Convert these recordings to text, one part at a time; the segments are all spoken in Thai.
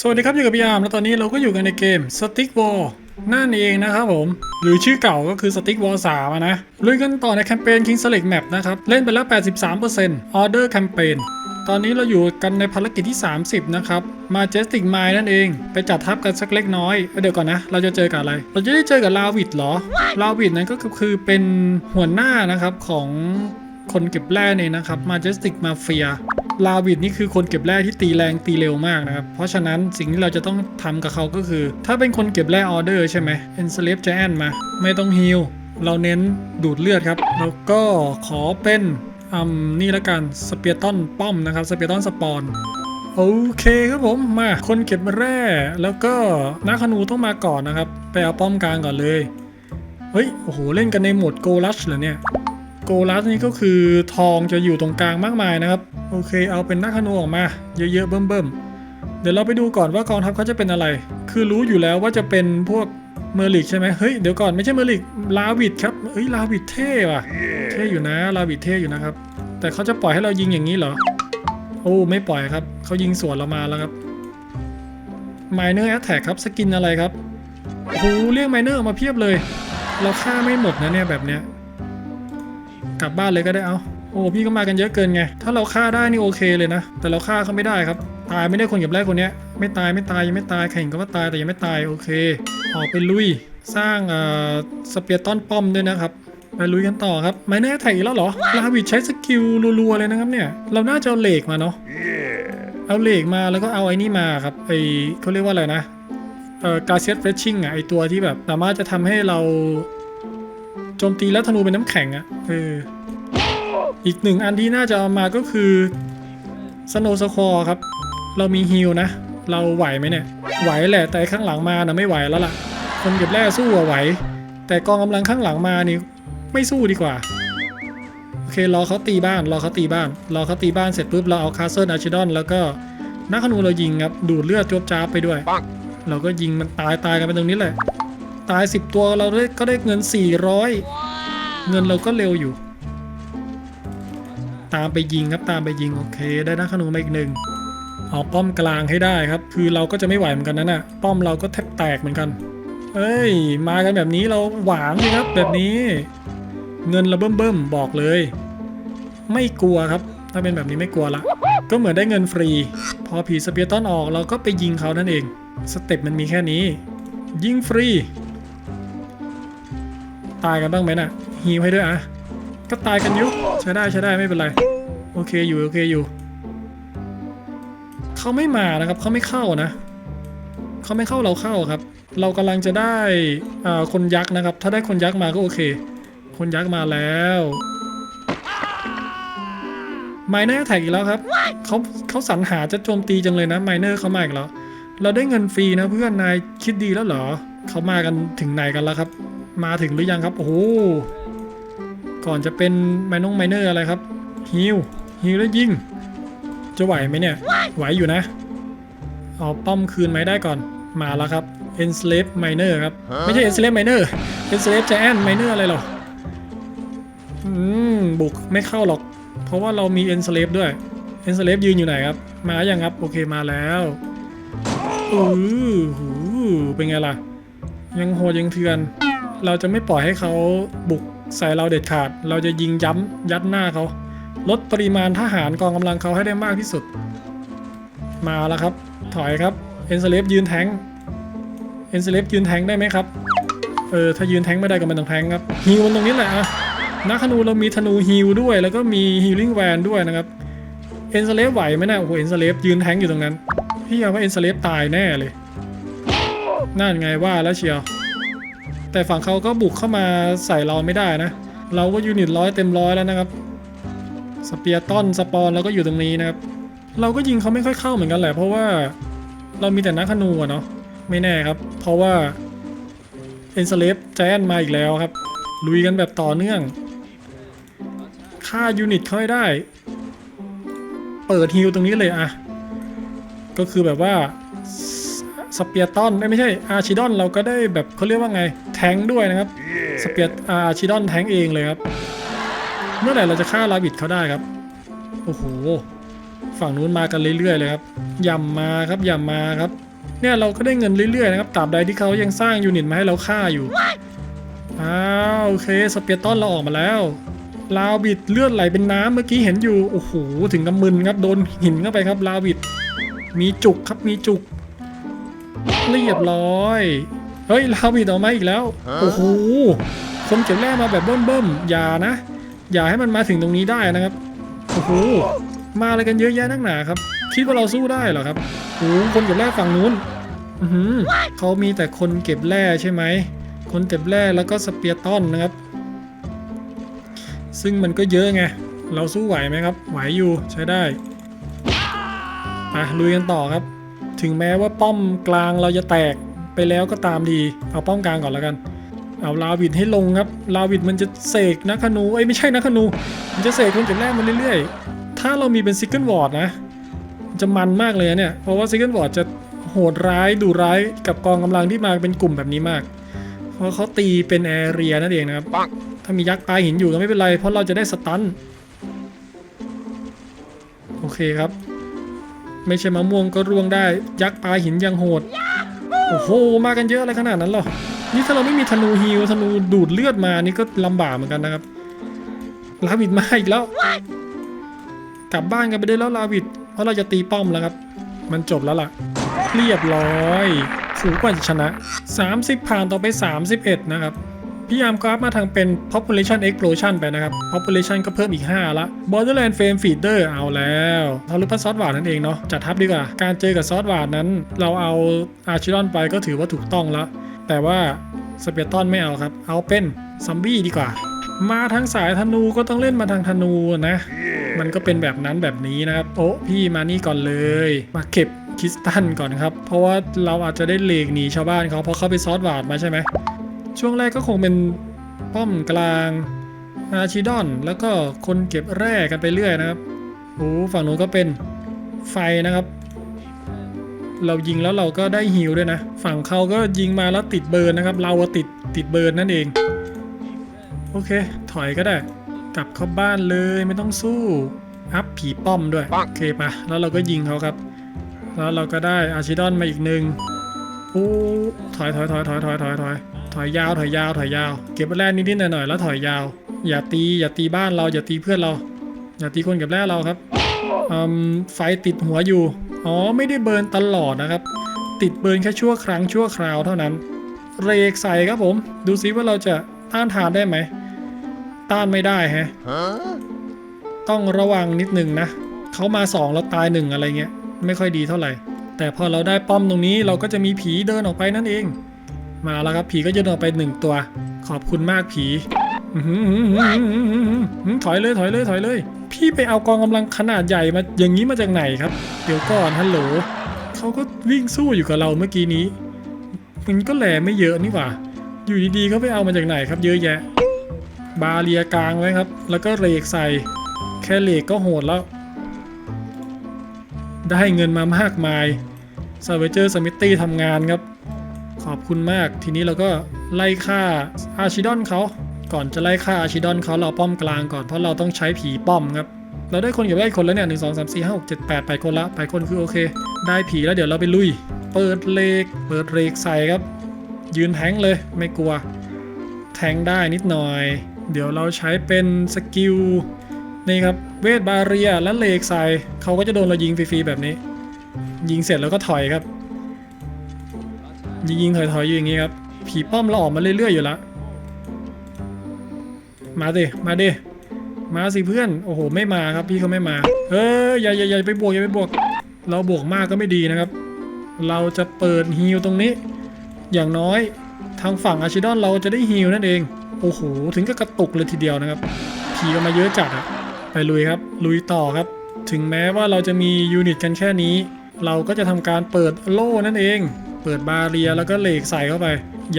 สวัสดีครับอยู่กับพี่อาร์มแล้วตอนนี้เราก็อยู่กันในเกม Stick War นั่นเองนะครับผม หรือชื่อเก่าก็คือ Stick War 3นะลุยกันต่อในแคมเปญ King Select Map นะครับ เล่นไปแล้ว 83% Order Campaign ตอนนี้เราอยู่กันในภารกิจที่ 30 นะครับ Majestic Mine นั่นเอง ไปจัดทัพกันสักเล็กน้อยเอ้ยเดี๋ยวก่อนนะ เราจะเจอกับอะไร เราจะได้เจอกับลาวิดเหรอลาวิดนั้นก็คือเป็นหัวหน้านะครับของ คนเก็บแร่เนี่ยนะครับ Majestic Mafia ลาวิดนี่คือคนเก็บแร่ที่ตีแรงตีเร็วมากนะครับ เพราะฉะนั้นสิ่งที่เราจะต้องทำกับเขาก็คือ ถ้าเป็นคนเก็บแร่ออเดอร์ใช่ไหม Enslave Giant มา ไม่ต้องฮิลเราเน้นดูดเลือดครับ แล้วก็ขอเป็นอืมนี่ละกันสเปียร์ตันป้อมนะครับสเปียร์ตันสปอนโอเคครับผมมาคนเก็บแร่แล้วก็นักขนูต้องมาก่อนนะครับ ไปเอาป้อมกลางก่อนเลย เฮ้ย โอ้โห เล่นกันในโหมดโกลัชเหรอเนี่ย โกลัสนี่ก็คือทองจะอยู่ตรงกลางมากมายนะครับ โอเค เอาเป็นนักขนูออกมา เยอะๆเบิ่มๆ เดี๋ยวเราไปดูก่อนว่ากองทัพเขาจะเป็นอะไร คือรู้อยู่แล้วว่าจะเป็นพวกเมอร์ลิกใช่ไหมเฮ้ยเดี๋ยวก่อนไม่ใช่เมอร์ลิกลาวิดครับเฮ้ยลาวิดเท่ว่ะเท่อยู่นะลาวิดเท่อยู่นะครับ แต่เขาจะปล่อยให้เรายิงอย่างนี้เหรอ โอ้ไม่ปล่อยครับเขายิงสวนเรามาแล้วครับ Minor Attack ครับสกินอะไรครับโอ้โหเรียก Minor มาเพียบเลย เราฆ่าไม่หมดนะเนี่ยแบบเนี้ย กลับบ้านเลยก็ได้เอาโอ้พี่ก็มากันเยอะเกินไง ถ้าเราฆ่าได้นี่โอเคเลยนะ แต่เราฆ่าเขาไม่ได้ครับ ตายไม่ได้คนเก็บแรกคนเนี้ยไม่ตายไม่ตายยังไม่ตายแข่งก็ว่าตายแต่ยังไม่ตายโอเคออกไปลุยสร้างเอ่อสเปียร์ต้นป้อมด้วยนะครับไปลุยกันต่อครับไม่แน่แท็กอีกแล้วเหรอลาวิดใช้สกิลรัวๆเลยนะครับเนี่ย เราน่าจะเอาเหล็กมาเนาะเอาเหล็กมาแล้วก็เอาไอ้นี่มาครับไอเขาเรียกว่าอะไรนะเอ่อการเซียสเฟชชิ่งอะไอตัวที่แบบสามารถจะทำให้เราโจมตีแล้วธนูเป็นน้ำแข็งอะเอออีกหนึ่งอันที่น่าจะเอามาก็คือสโนสคอครับ เรามีฮิลนะ เราไหวไหมเนี่ย ไหวแหละแต่ข้างหลังมานะไม่ไหวแล้วล่ะ คนเก็บแร่สู้อะไหว แต่กองกำลังข้างหลังมานี่ไม่สู้ดีกว่า โอเครอเขาตีบ้านรอเขาตีบ้านรอเขาตีบ้านเสร็จปุ๊บเราเอาคาสเซิลอาร์ชิดอนแล้วก็นักขนูเรายิงครับดูดเลือดจวบจ้าไปด้วย เราก็ยิงมันตายตายกันไปตรงนี้แหละ ตาย 10 ตัวเราได้ก็ได้เงิน 400 เงินเราก็เร็วอยู่ ตามไปยิงครับตามไปยิงโอเค ได้นักขนูมาอีกหนึ่งเอาป้อมกลางให้ได้ครับ คือเราก็จะไม่ไหวเหมือนกันนะน่ะป้อมเราก็แทบแตกเหมือนกัน เอ้ย มากันแบบนี้เราหวานเลยครับแบบนี้ เงินเราเบิ่มๆบอกเลย ไม่กลัวครับ ถ้าเป็นแบบนี้ไม่กลัวละก็เหมือนได้เงินฟรี พอผีสเปียร์ต้นออกเราก็ไปยิงเขานั่นเอง สเต็ปมันมีแค่นี้ ยิงฟรี ตายกันบ้างไหมน่ะฮีวให้ด้วยอะก็ตายกันอยุใช้ได้ใช้ได้ไม่เป็นไร โอเคอยู่โอเคอยู่เขาไม่มานะครับเขาไม่เข้านะเขาไม่เข้าเราเข้าครับ เรากำลังจะได้อ่าคนยักษ์นะครับ ถ้าได้คนยักษ์มาก็โอเค คนยักษ์มาแล้วไมเนอร์แท็กอีกแล้วครับเขาเขาสรรหาจะโจมตีจังเลยนะไมเนอร์เขามาอีกแล้วเราได้เงินฟรีนะเพื่อนนายคิดดีแล้วเหรอเขามากันถึงไหนกันแล้วครับ มาถึงหรือยังครับโอ้โหก่อนจะเป็นไมนงไมเนอร์อะไรครับฮิวฮิวแล้วยิงจะไหวไหมเนี่ย ไหวอยู่นะ เอาป้อมคืนไหมได้ก่อนมาแล้วครับ enslave miner ครับ ไม่ใช่ enslave miner enslave giant miner อะไรหรออืมบุกไม่เข้าหรอก เพราะว่าเรามี enslave ด้วย enslave ยืนอยู่ไหนครับ มาอย่างครับ โอเคมาแล้วอือหูเป็นไงล่ะ ยังโหดยังเถื่อน เราจะไม่ปล่อยให้เขาบุกใส่เราเด็ดขาด เราจะยิงย้ำยัดหน้าเขา ลดปริมาณทหารกองกำลังเขาให้ได้มากที่สุด มาแล้วครับ ถอยครับเอ็นเซเลฟยืนแทงเอ็นเซเลฟยืนแทงได้ไหมครับ เออ ถ้ายืนแทงไม่ได้ก็ไม่ต้องแทงครับฮิวมันตรงนี้แหละอะนักธนูเรามีธนูฮิวด้วย แล้วก็มีฮิลลิ่งแวนด้วยนะครับเอ็นเซเลฟไหวไหมนะโอ้โหเอ็นเซเลฟยืนแทงอยู่ตรงนั้น พี่เอาว่าเอ็นเซเลฟตายแน่เลยนั่นไงว่าแล้วเชียว แต่ฝั่งเขาก็บุกเข้ามาใส่เราไม่ได้นะ เราก็ยูนิตร้อยเต็มร้อยแล้วนะครับ สเปียร์ต้นสปอนแล้วก็อยู่ตรงนี้นะครับ เราก็ยิงเขาไม่ค่อยเข้าเหมือนกันแหละ เพราะว่าเรามีแต่นักขนูอะเนาะ ไม่แน่ครับ เพราะว่าเอ็นสเลฟแจนมาอีกแล้วครับ ลุยกันแบบต่อเนื่อง ฆ่ายูนิตเขาให้ได้ เปิดฮิลตรงนี้เลยอะ ก็คือแบบว่า สเปียร์ต้นไม่ใช่อาร์ชิดอนเราก็ได้แบบเขาเรียกว่าไงแทงค์ด้วยนะครับสเปียร์อาร์ชิดอนแทงค์เองเลยครับ เมื่อไหร่เราจะฆ่าลาบิดเขาได้ครับโอ้โหฝฝั่งนู้นมากันเรื่อยๆเลยครับย่ำมาครับย่ำมาครับ เนี่ยเราก็ได้เงินเรื่อยๆนะครับตราบใดที่เขายังสร้างยูนิตมาให้เราฆ่าอยู่อ้าวโอเคสเปียร์ตอนเราออกมาแล้วลาวบิดเลือดไหลเป็นน้ำเมื่อกี้เห็นอยู่โอ้โหถึงน้ำมึนครับโดนหินเข้าไปครับลาวบิดมีจุกครับมีจุก เรียบร้อย เฮ้ยลาวบิดออกมาอีกแล้ว โอ้โหคนเก็บแร่มาแบบเบิ่มๆอย่านะ อย่าให้มันมาถึงตรงนี้ได้นะครับ โอ้โห มาอะไรกันเยอะแยะนักหนาครับ คิดว่าเราสู้ได้เหรอครับโอ้โหคนเก็บแร่ฝั่งนู้นอือหือเขามีแต่คนเก็บแร่ใช่ไหม คนเก็บแร่แล้วก็สเปียร์ต้นนะครับ ซึ่งมันก็เยอะไง เราสู้ไหวไหมครับ ไหวอยู่ใช้ได้อะลุยกันต่อครับ ถึงแม้ว่าป้อมกลางเราจะแตกไปแล้วก็ตามดี เอาป้อมกลางก่อนแล้วกัน เอาลาวิดให้ลงครับ ลาวิดมันจะเสกนักขนูเอ้ยไม่ใช่นักขนู มันจะเสกคนเก็บแรกมาเรื่อยๆ ถ้าเรามีเป็นซิกเกิลวอร์ดนะจะมันมากเลยเนี่ย เพราะว่าซิกเกิลวอร์ดจะโหดร้ายดุร้ายกับกองกำลังที่มาเป็นกลุ่มแบบนี้มาก เพราะเขาตีเป็นแอเรียนั่นเองนะครับถ้ามียักษ์ปลาหินอยู่ก็ไม่เป็นไร เพราะเราจะได้สตันโอเคครับ ไม่ใช่มะม่วงก็ร่วงได้ ยักษ์ปลาหินยังโหด โอ้โห มากันเยอะอะไรขนาดนั้นหรอ นี่ถ้าเราไม่มีธนูฮิวธนูดูดเลือดมานี่ก็ลำบากเหมือนกันนะครับ ลาวิดมาอีกแล้ว กลับบ้านกันไปได้แล้วลาวิด เพราะเราจะตีป้อมแล้วครับ มันจบแล้วล่ะ เรียบร้อยถูกกว่าจะชนะ 30 ผ่านต่อไป 31 นะครับ พี่ยามกราฟมาทางเป็น population explosion ไปนะครับ population ก็เพิ่มอีก 5 ละ borderland frame feeder เอาแล้วทารุพัสซอสวาดนั่นเองเนาะจัดทัพดีกว่า การเจอกับซอสวาดนั้น เราเอาอาชิรอนไปก็ถือว่าถูกต้องล้วแต่ว่าสเปียร์ตอนไม่เอาครับ เอาเป็นซอมบี้ดีกว่า มาทางสายธนูก็ต้องเล่นมาทางธนูนะ มันก็เป็นแบบนั้นแบบนี้นะครับโอ้พี่มานี่ก่อนเลย มาเก็บคริสตันก่อนครับ เพราะว่าเราอาจจะได้เลกหนีชาวบ้านเขาเพราะเขาไปซอสวาดมาใช่ไหม ช่วงแรกก็คงเป็นป้อมกลางอาชิดอน แล้วก็คนเก็บแร่กันไปเรื่อยนะครับโอ้ฝั่งนู้นก็เป็นไฟนะครับ เรายิงแล้วเราก็ได้ฮิวด้วยนะ ฝั่งเขาก็ยิงมาแล้วติดเบิร์นนะครับ เราติดติดเบิร์นนั่นเอง โอเค ถอยก็ได้ กลับเข้าบ้านเลยไม่ต้องสู้ อัพผีป้อมด้วยโอเคปะแล้วเราก็ยิงเขาครับ แล้วเราก็ได้อาชิดอนมาอีกหนึ่งโอ้ถอยถอยถอยถอยถอยถอยถอย ถอยยาวถอยยาวถอยยาว เก็บแร่นิดๆหน่อยๆแล้วถอยยาว อย่าตีอย่าตีบ้านเราอย่าตีเพื่อนเรา อย่าตีคนเก็บแร่เราครับไฟติดหัวอยู่ อ๋อไม่ได้เบิร์นตลอดนะครับ ติดเบิร์นแค่ชั่วครั้งชั่วคราวเท่านั้น เรกใส่ครับผม ดูซิว่าเราจะต้านทานได้ไหม ต้านไม่ได้แฮะ ต้องระวังนิดนึงนะ เขามาสองแล้วตายหนึ่งอะไรเงี้ย ไม่ค่อยดีเท่าไหร่ แต่พอเราได้ป้อมตรงนี้เราก็จะมีผีเดินออกไปนั่นเอง มาแล้วครับผีก็จะเดินออกไปหนึ่งตัว ขอบคุณมากผีถอยเลยถอยเลยถอยเลย พี่ไปเอากองกำลังขนาดใหญ่มาอย่างนี้มาจากไหนครับ เดี๋ยวก่อนฮัลโหลเขาก็วิ่งสู้อยู่กับเราเมื่อกี้นี้มันก็แหลไม่เยอะนี่หว่า อยู่ดีๆเขาไปเอามาจากไหนครับ เยอะแยะ บาเรียกลางไว้ครับ แล้วก็เรกใส่ แค่เรกก็โหดแล้ว ได้เงินมามากมายซาเวเจอร์สมิตตี้ทำงานครับ ขอบคุณมาก ทีนี้เราก็ไล่ฆ่าอาชิดอนเขาก่อนจะไล่ฆ่าอาชิดอนเขาเราป้อมกลางก่อนเพราะเราต้องใช้ผีป้อมครับเราได้คนเก็บได้คนแล้วเนี่ยหนึ่งสองสามสี่ห้าหกเจ็ดแปดไปคนละไปคนคือโอเค ได้ผีแล้วเดี๋ยวเราไปลุย เปิดเลกเปิดเลกใส่ครับ ยืนแทงเลยไม่กลัว แทงได้นิดหน่อย เดี๋ยวเราใช้เป็นสกิลนี่ครับเวทบาเรียและเลกใส่เขาก็จะโดนเรายิงฟรีๆแบบนี้ ยิงเสร็จแล้วก็ถอยครับ ยิงยิงถอยถอยอยู่อย่างนี้ครับ ผีป้อมเราออกมาเรื่อยๆอยู่ล้วมาดิมาดิมาสิเพื่อน โอ้โห ไม่มาครับ พี่เขาไม่มาเอออย่าอย่าอย่าไปบวกอย่าไปบวก เราบวกมากก็ไม่ดีนะครับ เราจะเปิดฮีลตรงนี้ อย่างน้อยทางฝั่งอาชิดอนเราจะได้ฮีลนั่นเอง โอ้โห ถึงก็กระตุกเลยทีเดียวนะครับ ผีออกมาเยอะจัดอะไปลุยครับ ลุยต่อครับ ถึงแม้ว่าเราจะมียูนิตกันแค่นี้ เราก็จะทำการเปิดโล่นั่นเอง เปิดบาเรียแล้วก็เหล็กใส่เข้าไป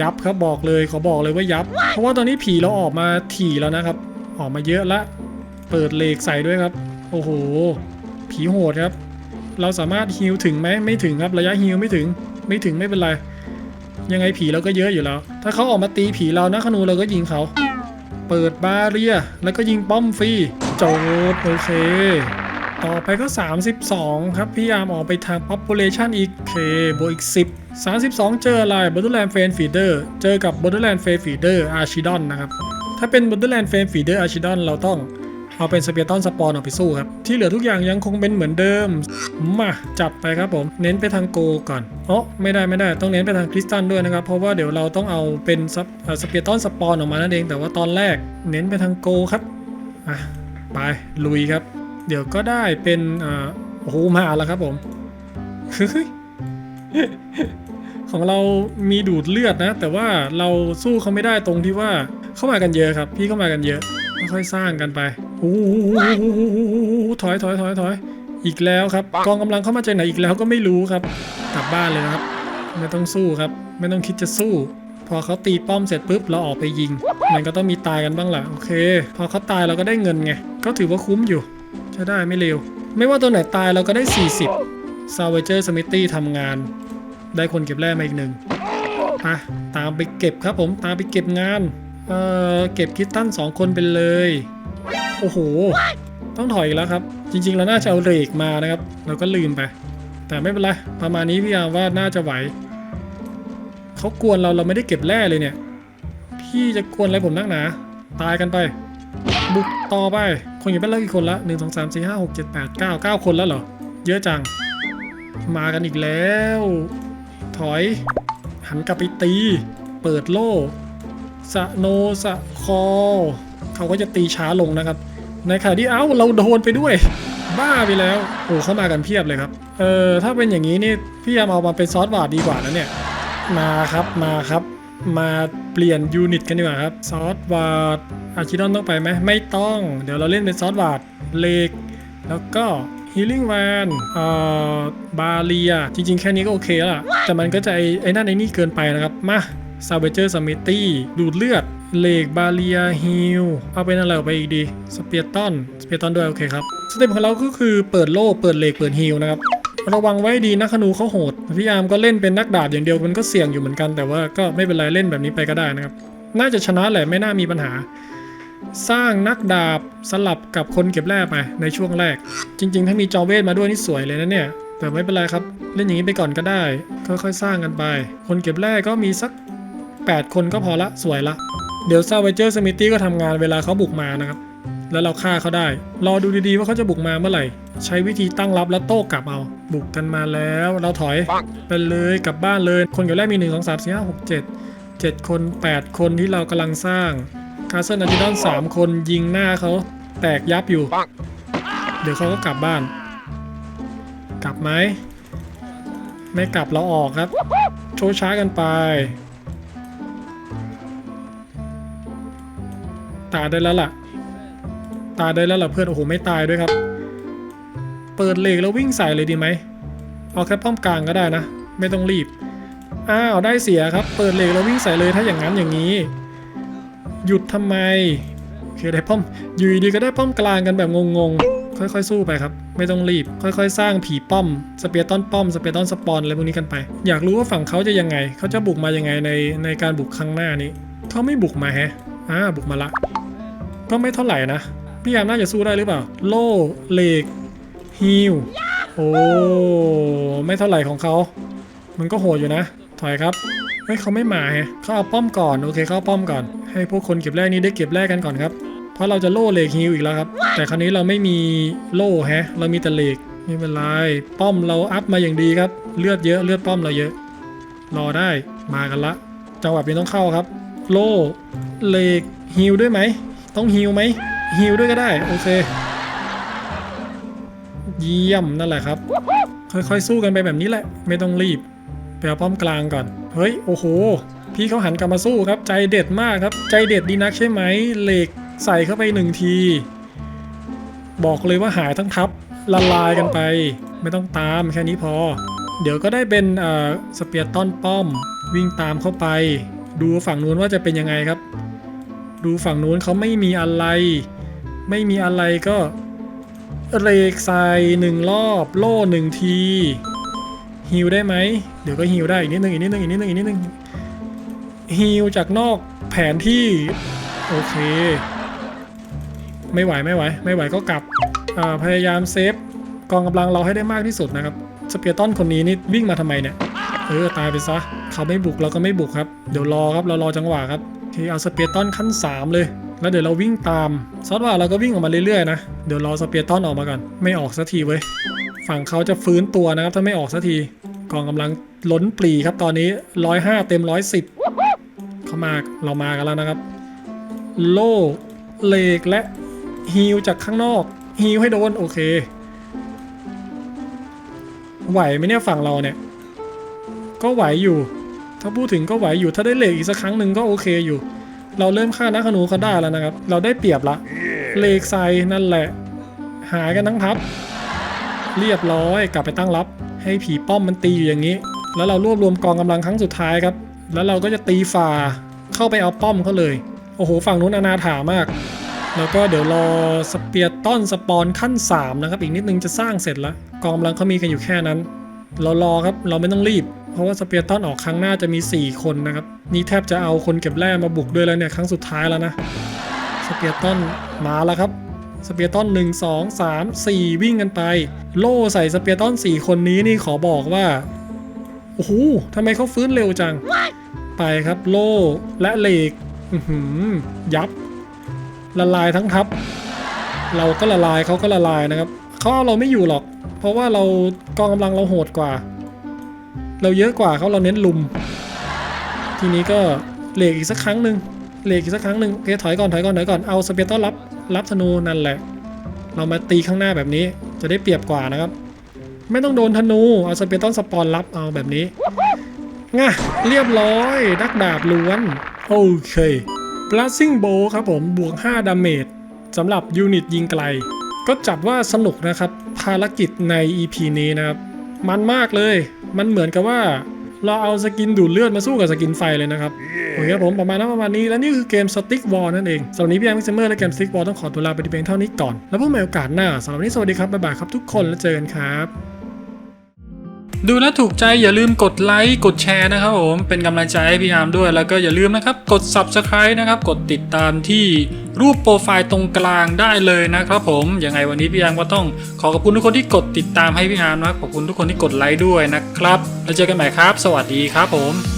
ยับครับบอกเลยขอบอกเลยว่ายับ เพราะว่าตอนนี้ผีเราออกมาถี่แล้วนะครับ ออกมาเยอะละ เปิดเหล็กใส่ด้วยครับ โอ้โห ผีโหดครับ เราสามารถฮิลถึงไหมไม่ถึงครับระยะฮิลไม่ถึง ไม่ถึงไม่เป็นไร ยังไงผีเราก็เยอะอยู่แล้ว ถ้าเขาออกมาตีผีเรานะขนูเราก็ยิงเขาเปิดบาเรียแล้วก็ยิงป้อมฟรีโจดโอเค ต่อไปก็ 32 ครับพยายามออกไปทาง population อีกเคบวกอีก 10 32 เจออะไร Borderland f a n Feeder เจอกับ Borderland f a n Feeder Archidon นะครับ ถ้าเป็น Borderland f a n Feeder Archidon เราต้องเอาเป็นสเปียตอนสปอนออกไปสู้ครับ ที่เหลือทุกอย่างยังคงเป็นเหมือนเดิม มาจัดไปครับผม เน้นไปทางโกก่อนอ๋อไม่ได้ไม่ได้ต้องเน้นไปทางคริสตันด้วยนะครับ เพราะว่าเดี๋ยวเราต้องเอาเป็นสเปียตอนสปอนออกมานั่นเอง แต่ว่าตอนแรกเน้นไปทางโกครับ อะ ไปลุยครับ เดี๋ยวก็ได้เป็นอ่าโอ้โหมาแล้วครับผมของเรามีดูดเลือดนะ แต่ว่าเราสู้เขาไม่ได้ตรงที่ว่าเข้ามากันเยอะครับ พี่เข้ามากันเยอะค่อยๆสร้างกันไปโอ้โหถอยถอยถอยถอยอีกแล้วครับ กองกำลังเข้ามาจากไหนอีกแล้วก็ไม่รู้ครับกลับบ้านเลยนะครับ ไม่ต้องสู้ครับ ไม่ต้องคิดจะสู้ พอเขาตีป้อมเสร็จปุ๊บเราออกไปยิง มันก็ต้องมีตายกันบ้างแหละโอเค พอเขาตายเราก็ได้เงินไงก็ถือว่าคุ้มอยู่ ใช้ได้ไม่เร็ว ไม่ว่าตัวไหนตายเราก็ได้ 40 s a l v a g e r Smithy ทำงาน ได้คนเก็บแร่มาอีกหนึ่งไปตามไปเก็บครับผมตามไปเก็บงาน เอ่อ เก็บคิตตันสองคนไปเลย โอ้โห ต้องถอยอีกแล้วครับ จริงๆเราน่าจะเอาเรกมานะครับ เราก็ลืมไป แต่ไม่เป็นไร ประมาณนี้พี่ยาว่าน่าจะไหวเขากวนเราเราไม่ได้เก็บแร่เลยเนี่ย พี่จะกวนอะไรผมนักหนา ตายกันไป บุกต่อไป คนอยู่บ้านเรากี่คนละหนึ่งสองสามสี่ห้าหกเจ็ดแปดเก้าเก้าคนแล้วเหรอ เยอะจัง มากันอีกแล้ว ถอย หันกลับไปตี เปิดโล่สะโนสะคอ เขาก็จะตีช้าลงนะครับ ในขณะที่เอ้าเราโดนไปด้วย บ้าไปแล้วโอ้เข้ามากันเพียบเลยครับ เออถ้าเป็นอย่างนี้นี่พี่ยามเอามาเป็นซอสบาร์ดีกว่านะเนี่ย มาครับมาครับ มาเปลี่ยนยูนิตกันดีกว่าครับ ซอสบาร์ อาร์คิดอนต้องไปไหมไม่ต้อง เดี๋ยวเราเล่นเป็นซอสบาร์เลกแล้วก็ Healing Van เอ่อบาเลีย จริง ๆ แค่นี้ก็โอเคแล้วล่ะ แต่มันก็จะไอ้ไอ้นั่นไอ้นี่เกินไปนะครับ มาซาเบเจอร์สมิตี้ดูดเลือดเลกบาเลียฮิลเอาเป็นอะไรออกไปอีกดี สเปียตอน สเปียตอนด้วยโอเคครับ สเต็ปของเราก็คือเปิดโล่เปิดเลกเปิดฮิลนะครับ ระวังไว้ดีนักขนูเขาโหด พี่ยามก็เล่นเป็นนักดาบอย่างเดียวมันก็เสี่ยงอยู่เหมือนกัน แต่ว่าก็ไม่เป็นไรเล่นแบบนี้ไปก็ได้นะครับ น่าจะชนะแหละไม่น่ามีปัญหา สร้างนักดาบสลับกับคนเก็บแร่ไปในช่วงแรก จริง ๆ ถ้ามีจอเวทมาด้วยนี่สวยเลยนะเนี่ย แต่ไม่เป็นไรครับ เล่นอย่างนี้ไปก่อนก็ได้ ค่อยๆ สร้างกันไป คนเก็บแร่ก็มีสัก 8 คนก็พอละสวยละ เดี๋ยวซาเวเจอร์สมิตี้ก็ทำงานเวลาเขาบุกมานะครับ แล้วเราฆ่าเขาได้ รอดูดีๆว่าเขาจะบุกมาเมื่อไหร่ ใช้วิธีตั้งรับแล้วโต้กลับเอา บุกกันมาแล้ว เราถอยไปเลยกลับบ้านเลย คนเก็บแร่มี 1 2 3 4 5 6 7 7 คน 8 คนที่เรากำลังสร้างาสเซิลอาร์ติดอนสามคนยิงหน้าเขาแตกยับอยู่ เดี๋ยวเขาก็กลับบ้าน กลับไหม ไม่กลับเราออกครับ โชว์ช้ากันไป ตายได้แล้วล่ะ ตายได้แล้วล่ะเพื่อนโอ้โหไม่ตายด้วยครับ เปิดเหล็กแล้ววิ่งใส่เลยดีไหมเอาแค่ป้อมกลางก็ได้นะ ไม่ต้องรีบ อ้าวได้เสียครับ เปิดเหล็กแล้ววิ่งใส่เลยถ้าอย่างนั้นอย่างนี้ หยุดทำไมโอเคได้ป้อมอยู่ดีก็ได้ป้อมกลางกันแบบงงๆ ค่อยๆสู้ไปครับ ไม่ต้องรีบ ค่อยๆ สร้างผีป้อมสเปียร์ตอนป้อมสเปียร์ตอนสปอนอะไรพวกนี้กันไป อยากรู้ว่าฝั่งเขาจะยังไง เขาจะบุกมายังไงในในการบุกครั้งหน้านี้เขาไม่บุกมาแฮะอ่าบุกมาละ ก็ไม่เท่าไหร่นะพี่ยามน่าจะสู้ได้หรือเปล่า โล่เลกฮิลโอ้ไม่เท่าไหร่ของเขา มันก็โหดอยู่นะ ถอยครับเฮ้ยเขาไม่มาแฮะเขาเอาป้อมก่อนโอเคเขาเอาป้อมก่อน ให้พวกคนเก็บแร่นี้ได้เก็บแร่กันก่อนครับเพราะเราจะโล่เลกฮิลอีกแล้วครับ แต่คราวนี้เราไม่มีโล่แฮะ เรามีแต่เลกไม่เป็นไรป้อมเราอัพมาอย่างดีครับ เลือดเยอะเลือดป้อมเราเยอะ รอได้มากันละ จังหวะนี้ต้องเข้าครับ โล่เลกฮิลด้วยไหมต้องฮิลไหมฮิลด้วยก็ได้โอเคเยี่ยมนั่นแหละครับ ค่อยๆสู้กันไปแบบนี้แหละ ไม่ต้องรีบ ไปเอาป้อมกลางก่อน เฮ้ย โอ้โห พี่เขาหันกลับมาสู้ครับ ใจเด็ดมากครับ ใจเด็ดดีนักใช่ไหม เหล็กใส่เข้าไปหนึ่งที บอกเลยว่าหายทั้งทับละลายกันไป ไม่ต้องตามแค่นี้พอ เดี๋ยวก็ได้เป็นเอ่อสเปียร์ต้อนป้อม วิ่งตามเข้าไป ดูฝั่งนู้นว่าจะเป็นยังไงครับ ดูฝั่งนู้นเขาไม่มีอะไร ไม่มีอะไรก็เรกใส่หนึ่งรอบ โล่หนึ่งที ฮิวได้ไหมเดี๋ยวก็ฮิวได้อีกนิดนึงอีกนิดนึงอีกนิดนึงอีกนิดนึงฮิวจากนอกแผนที่โอเค ไม่ไหวไม่ไหว ไม่ไหวก็กลับพยายามเซฟกองกำลังเราให้ได้มากที่สุดนะครับสเปียร์ตันคนนี้นี่วิ่งมาทำไมเนี่ยเออตายไปซะเขาไม่บุกเราก็ไม่บุกครับเดี๋ยวรอครับเรารอจังหวะครับโอเคเอาสเปียร์ตันขั้น 3 เลย แล้วเดี๋ยวเราวิ่งตามซอสว่าเราก็วิ่งออกมาเรื่อยๆนะเดี๋ยวรอสเปียร์ตันออกมาก่อนไม่ออกสักทีเว้ย ฝั่งเขาจะฟื้นตัวนะครับ ถ้าไม่ออกสักทีกองกำลังล้นปรีครับตอนนี้105เต็ม110เขามาเรามากันแล้วนะครับ โล่เลกและฮิวจากข้างนอกฮิวให้โดนโอเค ไหวไหมเนี่ยฝั่งเราเนี่ย ก็ไหวอยู่ ถ้าพูดถึงก็ไหวอยู่ถ้าได้เหล็กอีกสักครั้งหนึ่งก็โอเคอยู่ เราเริ่มฆ่านักขนูเขาได้แล้วนะครับ เราได้เปรียบละเหล็กใส่นั่นแหละ หายกันทั้งทัพ เรียบร้อยกลับไปตั้งรับ ให้ผีป้อมมันตีอยู่อย่างนี้ แล้วเรารวบรวมกองกำลังครั้งสุดท้ายครับ แล้วเราก็จะตีฝ่าเข้าไปเอาป้อมเขาเลย โอ้โหฝั่งนู้นอนาถามาก แล้วก็เดี๋ยวรอสเปียร์ต้อนสปอนขั้น3นะครับอีกนิดนึงจะสร้างเสร็จแล้วกองกำลังเขามีกันอยู่แค่นั้น เรารอครับเราไม่ต้องรีบเพราะว่าสเปียร์ต้อนออกครั้งหน้าจะมี 4 คนนะครับ นี่แทบจะเอาคนเก็บแร่มาบุกด้วยแล้วเนี่ย ครั้งสุดท้ายแล้วนะ สเปียร์ต้อนมาแล้วครับ สเปียร์ต้อน1 2 3 4 วิ่งกันไป โล่ใส่สเปียร์ต้อน 4 คนนี้นี่ขอบอกว่า โอ้โหทำไมเขาฟื้นเร็วจัง ไปครับโล่และเหล็กอื้อหือยับ ละลายทั้งทัพเราก็ละลายเขาก็ละลายนะครับเขาเอาเราไม่อยู่หรอก เพราะว่าเรากองกำลังเราโหดกว่า เราเยอะกว่าเขาเราเน้นลุม ทีนี้ก็เหลกอีกสักครั้งหนึ่งเหลกอีกสักครั้งหนึ่งโอเคถอยก่อนถอยก่อนถอยก่อนเอาสเปียร์ต้อนรับ รับธนูนั่นแหละ เรามาตีข้างหน้าแบบนี้จะได้เปรียบกว่านะครับ ไม่ต้องโดนธนูเอาสเปียต้อนสปอนรับเอาแบบนี้ง่ะเรียบร้อยนักดาบล้วน โอเค Blasting Bow ครับผมบวก 5 ดาเมจสำหรับยูนิตยิงไกล ก็จัดว่าสนุกนะครับ ภารกิจใน EP นี้นะครับ มันมากเลย มันเหมือนกับว่า เราเอาสกินดูดเลือดมาสู้กับสกินไฟเลยนะครับโอเคครับผมประมาณนั้นประมาณนี้และนี่คือเกม Stick War นั่นเองสำหรับวันนี้พี่แอมพิซเมอร์และเกม Stick War ต้องขอตัวลาไปเพียงเท่านี้ก่อน แล้วพบกันใหม่โอกาสหน้าสำหรับวันนี้สวัสดีครับบ๊ายบายครับทุกคนแล้วเจอกันครับ ดูแลวถูกใจอย่าลืมกดไลค์กดแชร์นะครับผมเป็นกำลังใจให้พี่อาร์มด้วย แล้วก็อย่าลืมนะครับกด Subscribe นะครับกดติดตามที่รูปโปรไฟล์ตรงกลางได้เลยนะครับผมยังไงวันนี้พี่อาร์มก็ต้องขอขอบคุณทุกคนที่กดติดตามให้พี่อาร์มนะขอบคุณทุกคนที่กดไลค์ด้วยนะครับแล้วเจอกันใหม่ครับ สวัสดีครับผม